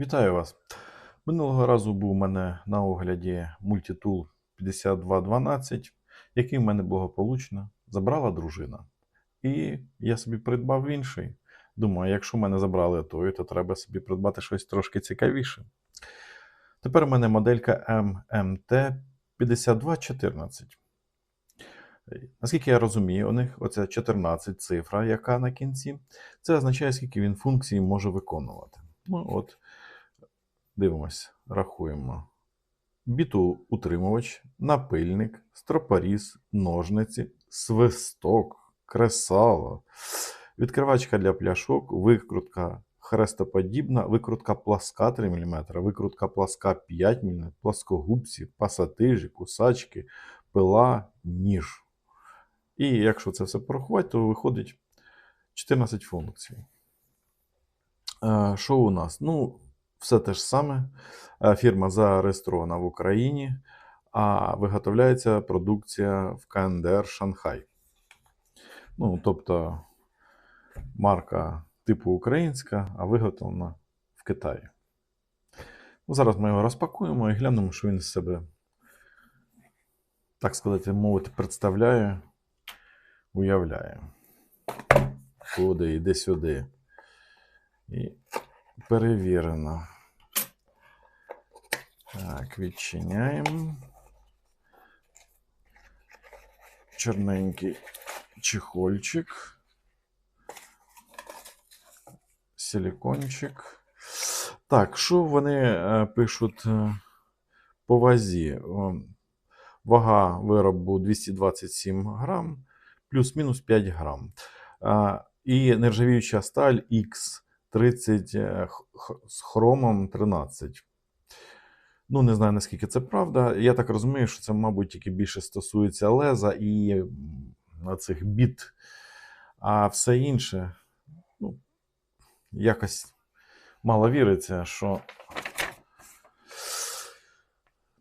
Вітаю вас! Минулого разу був у мене на огляді Multitool 5212, який в мене благополучно забрала дружина. І я собі придбав інший. Думаю, якщо мене забрали той, то треба собі придбати щось трошки цікавіше. Тепер у мене моделька MMT 5214. Наскільки я розумію, у них оця 14 цифра, яка на кінці, це означає, скільки він функцій може виконувати. Ну, от, дивимось, рахуємо. Бітоутримувач, напильник, стропоріз, ножниці, свисток, кресало, відкривачка для пляшок, викрутка хрестоподібна, викрутка пласка 3 мм, викрутка пласка 5 мм, плоскогубці, пасатижі, кусачки, пила, ніж. І якщо це все порахувати, то виходить 14 функцій. Е, Що у нас? Ну, все те ж саме. Е, Фірма зареєстрована в Україні, а виготовляється продукція в КНДР Шанхай. Ну, тобто марка типу українська, а виготовлена в Китаї. Ну, зараз ми його розпакуємо і глянемо, що він з себе, так сказати, мовити, представляє, уявляє. Куди, йди сюди. І перевірено. Так, відчиняємо. Чорненький чехольчик. Силикончик. Так, що вони е, пишуть е, по вазі? Вага виробу 227 грам, плюс-мінус 5 грам. І нержавіюча сталь X30 е, х- х- з хромом 13. Ну, не знаю, наскільки це правда. Я так розумію, що це, мабуть, тільки більше стосується леза і цих біт. А все інше, ну, якось мало віриться, що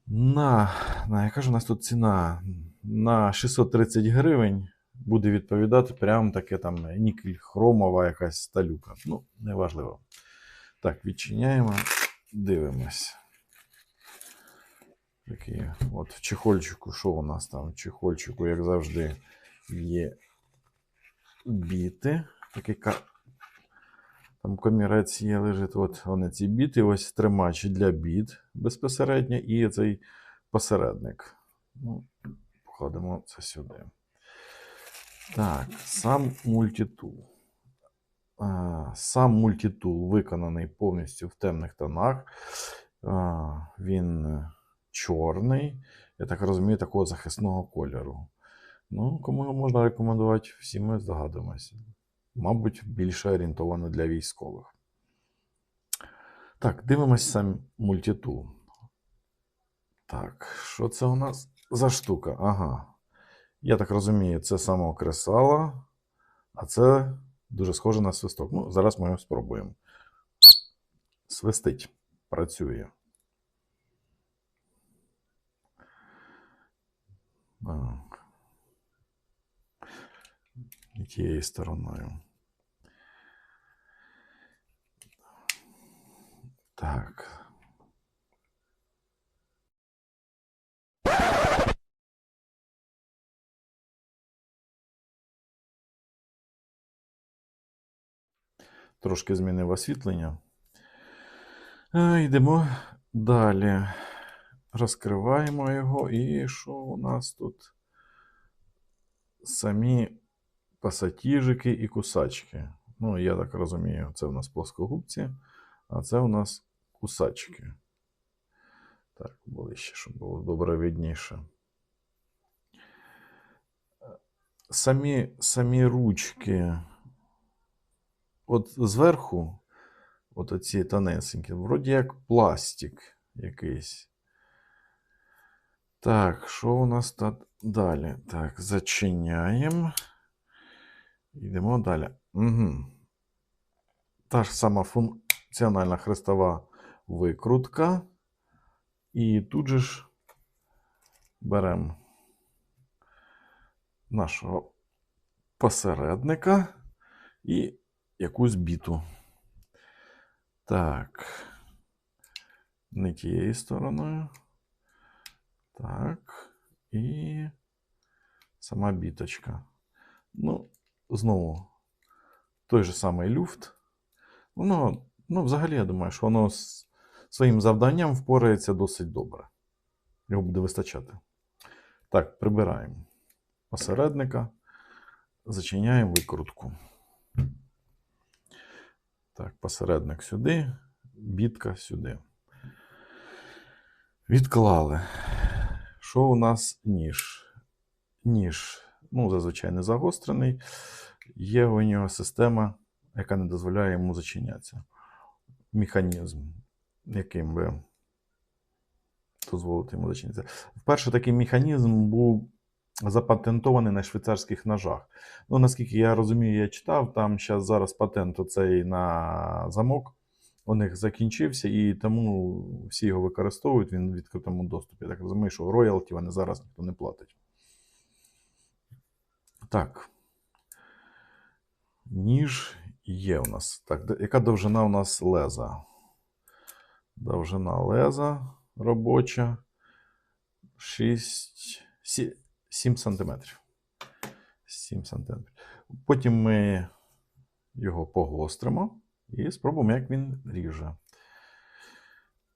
на, на яка ж у нас тут ціна? На 630 гривень буде відповідати прям таке там нікель хромова якась сталюка. Ну, неважливо. Так, відчиняємо, дивимось. Такий, от в чехольчику, що у нас там? В чехольчику, як завжди, є біти. Такий там комірець є, лежить. От вони ці біти, ось тримач для біт безпосередньо, і цей посередник. Ну, покладемо це сюди. Так, сам мультитул. Сам мультитул виконаний повністю в темних тонах. Він чорний, я так розумію, такого захисного кольору. Ну, кому можна рекомендувати, всі ми здогадуємося. Мабуть, більше орієнтовано для військових. Так, дивимось сам мультитул. Так, що це у нас за штука? Ага. Я так розумію, це само кресало, а це дуже схоже на свисток. Ну, зараз ми його спробуємо. Свистить, працює. І тією стороною. Так. Трошки змінив освітлення. Йдемо далі. Розкриваємо його. І що у нас тут? Самі пасатіжики і кусачки. Ну, я так розумію, це у нас плоскогубці, а це у нас кусачки. Так, ближче, щоб було добре видніше. Самі, самі ручки. От зверху, от оці тонесенькі, вроді як пластик якийсь. Так, що у нас тут далі? Так, зачиняємо. Йдемо далі. Угу. Та ж сама функціональна хрестова викрутка. І тут же ж беремо нашого посередника і якусь біту. Так. Не тією стороною. Так. І сама біточка. Ну, знову той же самий люфт. Воно, ну, взагалі, я думаю, що воно з своїм завданням впорається досить добре. Його буде вистачати. Так, прибираємо посередника, зачиняємо викрутку. Так, посередник сюди, бітка сюди. Відклали. Що у нас ніж? Ніж, ну, зазвичай не загострений. Є у нього система, яка не дозволяє йому зачинятися. Механізм, яким би дозволити йому зачинитися. Вперше такий механізм був запатентований на швейцарських ножах. Ну, наскільки я розумію, я читав, там зараз патент оцей на замок у них закінчився, і тому всі його використовують, він в відкритому доступі. Я так розумію, що роялті вони зараз ніхто не платить. Так. Ніж є у нас. Так, яка довжина у нас леза? Довжина леза робоча 6, 7 см. 7 см. Потім ми його погостримо і спробуємо, як він ріже.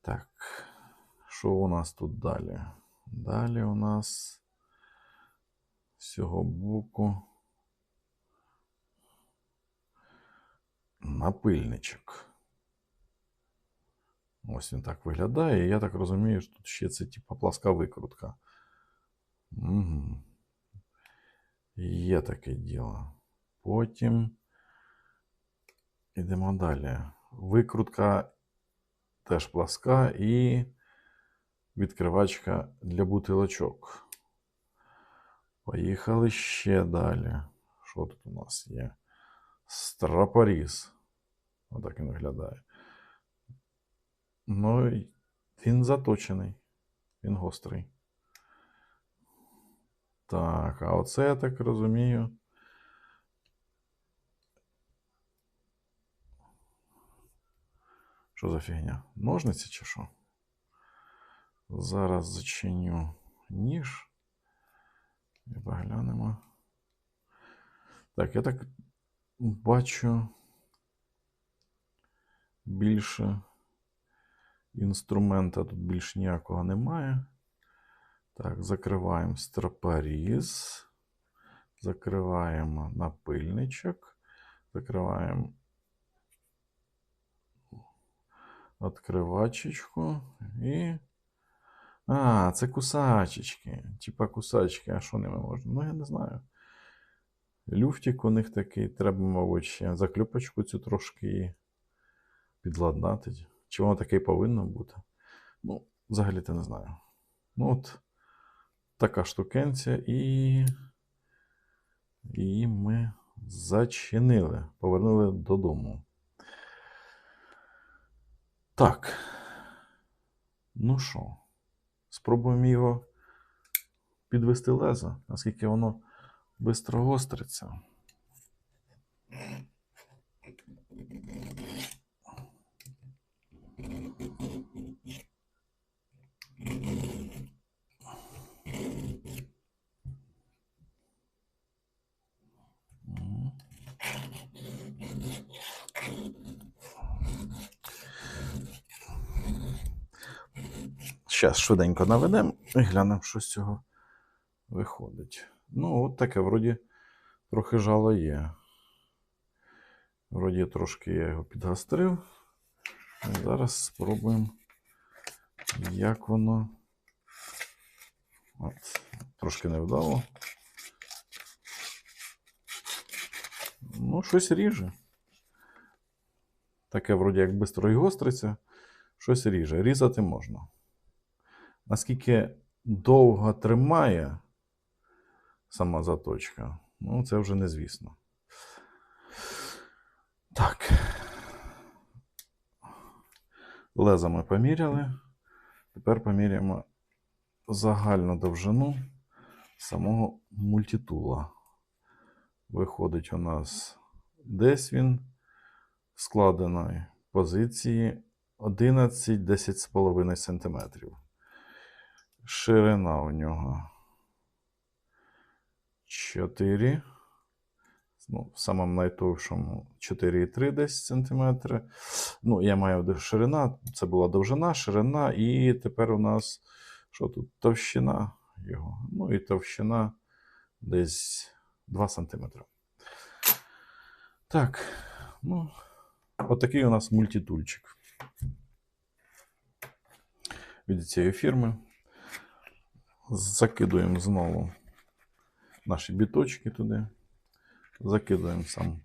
Так, що у нас тут далі? Далі у нас з цього боку напильничок. Ось він так виглядає. І я так розумію, що тут ще це типа пласка викрутка. Угу. Є таке діло. Потім Ідемо далі. Викрутка теж пласка і відкривачка для бутилочок. Поїхали ще далі. Що тут у нас є? Страпоріз. Отак він виглядає. Ну, він заточений. Він гострий. Так, а оце я так розумію. Що за фігня? Ножниці чи що? Зараз зачиню ніж. І поглянемо. Так, я так бачу більше інструмента тут більш ніякого немає. Так, закриваємо стропоріз. Закриваємо напильничок. Закриваємо відкривачечку і. А, це кусачечки. Типа кусачки. А що ними можна? Ну, я не знаю. Люфтик у них такий. Треба, мабуть, ще заклюпочку цю трошки підладнати. Чи воно таке повинно бути? Ну, взагалі-то не знаю. Ну, от така штукенця, і. І ми зачинили, повернули додому. Так. Ну що, спробуємо його підвести лезо, наскільки воно швидко гостриться. Зараз швиденько наведемо і глянемо, що з цього виходить. Ну, от таке, вроді, трохи жало є. Вроді трошки я його підгострив. Зараз спробуємо, як воно. От, трошки невдало. Ну, щось ріже. Таке, вроді, як бистро і гостриться, щось ріже. Різати можна. Наскільки довго тримає сама заточка, ну, це вже незвісно. Так. Леза ми поміряли. Тепер поміряємо загальну довжину самого мультитула. Виходить у нас десь він складеної позиції 11, 10,5 см. Ширина у нього 4. Ну, в самому найтовшому 4,3 десь см. Ну, я маю ширина, це була довжина, ширина, і тепер у нас що тут? Товщина його. Ну і товщина десь 2 см. Так, ну, отакий у нас мультитульчик. Від цієї фірми. Закидуємо знову наші біточки туди. Закидуємо сам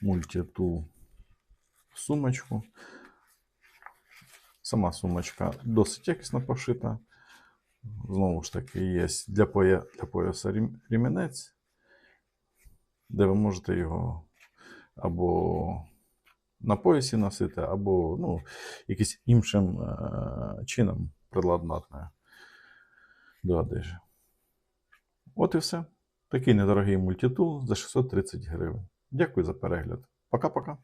мультитул в сумочку. Сама сумочка досить якісно пошита. Знову ж таки, є для, поя, для пояса рімінець, де ви можете його або на поясі носити, або ну, якимось іншим е- чином приладнати до одежі. От і все. Такий недорогий мультитул за 630 гривень. Дякую за перегляд. Пока-пока.